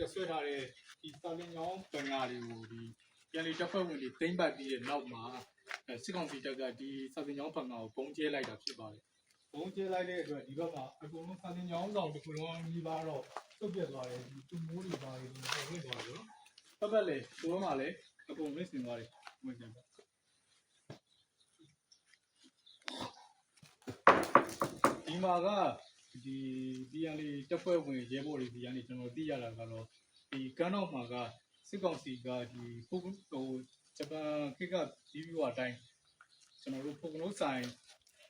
တက်ဆွဲထားတဲ့ဒီစာလင်ကြောင်းဘင်္ဂါတွေကိုဒီပြန်လည်တပ်ဖွဲ့ဝင်တွေသိမ့်ပတ်ပြီးတဲ့နောက်မှာအဲစစ်ကောင်စီတပ်ကဒီစာလင်ကြောင်းဘင်္ဂါကိုပုံကျဲလိုက်တာဖြစ်ပါတယ်ပုံကျဲလိုက်တဲ့အတွက်ဒီဘက်ကအကုန်လုံးစာလင်ကြောင်းဆောင်တစ်ခုလုံးကြီးပါတော့တုတ်ပြတ်သွားတယ်ဒီသူမိုးတွေပါတွေပုံရစ်သွားတယ်နော်ပတ်ပတ်လေသူတို့မှလည်းအကုန်မစ်စင်သွားတယ်ဝင်ကြပါဒီမှာက ဒီဒီရန်လေးတပ်ဖွဲ့ဝင်ရဲဘော်တွေဒီရန်လေးကျွန်တော်သိရတာကတော့ဒီကမ်းတော့မှာကစစ်ကောင်စီကဒီပုံဟိုဂျပန်ခေတ်ကဒီဗီဝအတိုင်းကျွန်တော်တို့ပုံကလုံးဆိုင်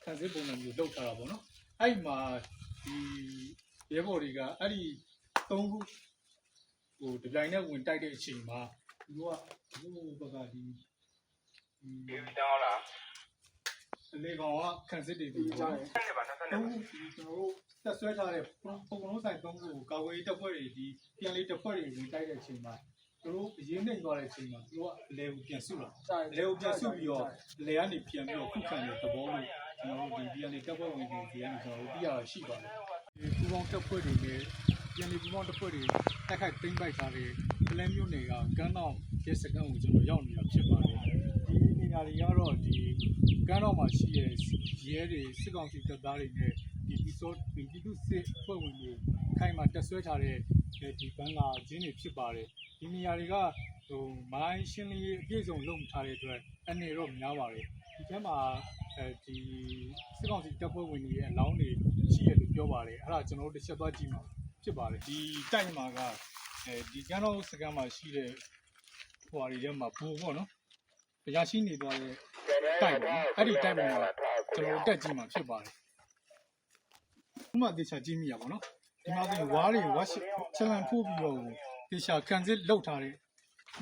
ခံစစ်ပုံစံမျိုးလုပ်ထားတာပေါ့နော်အဲ့ဒီမှာဒီရဲဘော်တွေကအဲ့ဒီသုံးခုဟိုဒီဇိုင်းနဲ့ဝင်တိုက်တဲ့အချိန်မှာသူတို့ကဟိုဘက်ကဒီဒီဒီတောင်းလားအလေကောင်ကခံစစ်တွေပြီးကြားတယ်ဆက်နေပါဆက်နေသုံးပါခုဒီကျွန်တော်တို့ တက်ဆွဲထားတဲ့ပုံကလုံးဆိုင်သုံးခုကိုကာဝေးတပ်ဖွဲ့တွေဒီပြန်လေးတပ်ဖွဲ့တွေဝင်တိုက်တဲ့အချိန်မှာသူတို့အရင်နှိမ်သွားတဲ့အချိန်မှာသူတို့ကအလေကိုပြန်ဆုလာအလေကိုပြန်ဆုပြီးတော့အလေကနေပြန်ပြီးတော့ခုခံတဲ့သဘောလို့ကျွန်တော်တို့ဒီပြန်လေးတပ်ဖွဲ့ဝင်တွေဒီကနေကျွန်တော်တို့သိရတာရှိပါတယ်ဒီပူပေါင်းတပ်ဖွဲ့တွေနဲ့ပြန်လေးပူပေါင်းတပ်ဖွဲ့တွေတက်ခိုက်သိမ်းပိုက်ထားတဲ့ပလန်မျိုးတွေကကမ်းတော့ရဲစကန်ကိုကျွန်တော်ရောက်နေတာဖြစ်ပါတယ်ဒီနေရာတွေကတော့ဒီကမ်းတော့မှာရှိတဲ့ရဲတွေစစ်ကောင်စီတပ်သားတွေနဲ့ ဒီဒီဆိုဒီဒီလူစစ်ဖွဲ့ဝင်တွေခိုင်မှာတက်ဆွဲထားတဲ့ဒီဘန်လာဂျင်းတွေဖြစ်ပါတယ်ဒီနေရာတွေကဟိုမိုင်းရှင်းလင်းရေးအပြည့်စုံလုပ်ထားတဲ့အတွက်အနေတော့များပါတယ်ဒီထဲမှာအဲဒီစစ်ကောင်စီတပ်ဖွဲ့ဝင်တွေရဲ့အလောင်းတွေရှိရလို့ပြောပါတယ်အဲ့ဒါကျွန်တော်တို့တစ်ချက်သွားကြည့်မှာဖြစ်ပါတယ်ဒီတိုက်မှာကအဲဒီကျန်းတော်စကန်မှာရှိတဲ့ဟိုဟာတွေထဲမှာဘူပေါ့နော်တရားရှိနေသွားတဲ့တိုက်ပေါ့နော်အဲ့ဒီတိုက်မှာကျွန်တော်တို့တက်ကြည့်မှာဖြစ်ပါတယ် ဥမာတေချာကြည့်မိရပါတော့ဒီမှာဒီဝါးတွေဝါရှချက်လန်ဖို့ပြီးတော့တေချာကန်စစ်လောက်ထားတဲ့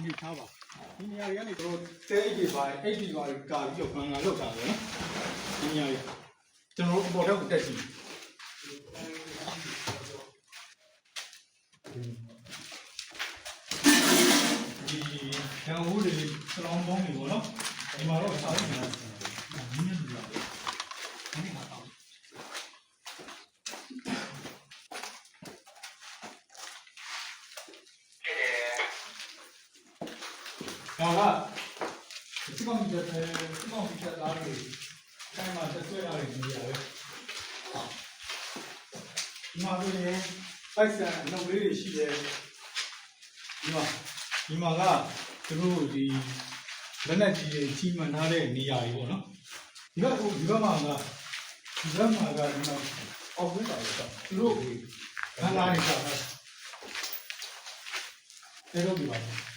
မိထားပါဒီနေရာတွေကနေတို့တဲအိတ်တွေပါအိတ်တွေပါကာပြီးတော့ဘန်ငါလောက်ထားတယ်နော်ဒီနေရာတွေကျွန်တော်တို့အပေါ်ထက်ကိုတက်ကြည့်ဒီရန်ဟိုးတွေစလောင်းပေါင်းတွေပေါ့နော်ဒီမှာတော့စားနေတယ်ဒီနေ့လူလာတယ်ဒီနေ့မှာတော့ ဒါကစစ်ကောင်စီတပ်စစ်ကောင်စီတပ်သားတွေတိုင်းမှာတက်ဆွဲလာတဲ့နေရာပဲဒီမှာဆိုရင်ပိုက်ဆံအလုပ်လေးတွေရှိတယ်ဒီမှာဒီမှာကသူတို့ဒီလက်နက်ကြီးတွေကြီးမှန်ထားတဲ့နေရာတွေပေါ့နော်ဒီဘက်ကဒီဘက်မှာကဒီဘက်မှာကဒီမှာအောက်ဝင်းပါလို့သူတို့ခန်းလာနေတာပဲတဲတော့ဒီပါဒီပါ